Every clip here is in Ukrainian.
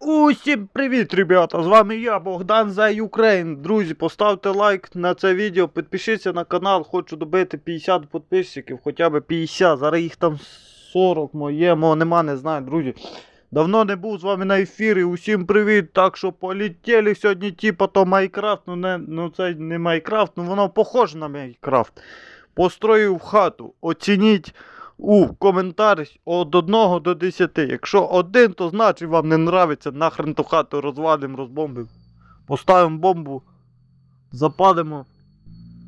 Усім привіт, ребята! З вами я, Богдан за Ukraine. Друзі, поставте лайк на це відео, підпишіться на канал, хочу добити 50 підписчиків, хоча б 50, зараз їх там 40 моє, мого нема, не знаю, друзі. Давно не був з вами на ефірі, усім привіт. Так що полетіли сьогодні, типа то Майкрафт, ну не ну це не Майкрафт, ну воно похоже на Майкрафт. Построїв хату. Оцініть у коментарі від 1 до 10. Якщо один, то значить вам не нравиться, нахрен ту хату розвалимо, розбомбимо. Поставимо бомбу, запалимо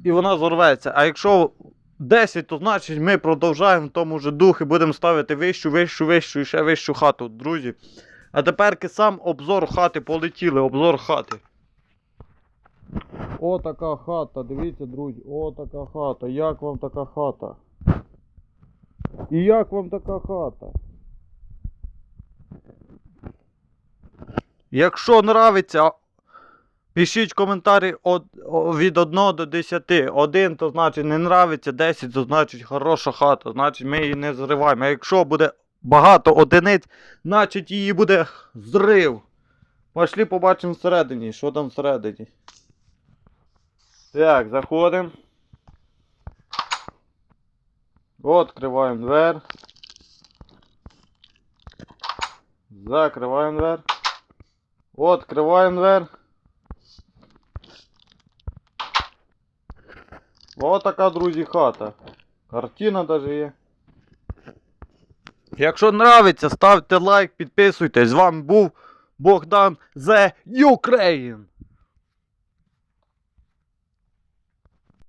і вона зорветься. А якщо 10, то значить ми продовжаємо в тому же духі, будемо ставити вищу, вищу, вищу і ще вищу хату, друзі. А тепер сам обзор хати полетіли, обзор хати. О, така хата, дивіться, друзі, о, така хата. Як вам така хата? І як вам така хата? Якщо нравиться, пишіть коментарі від 1 до 10. 1 то значить не нравиться, 10 то значить хороша хата, значить ми її не зриваємо. А якщо буде багато одиниць, значить її буде зрив. Пошли побачимо всередині, що там всередині. Так, заходимо. Откриваємо двер. Закриваємо двер. Откриваємо двер. Ось така, друзі, хата. Картина даже є. Якщо нравиться, ставте лайк, підписуйтесь. З вами був Богдан The Ukraine.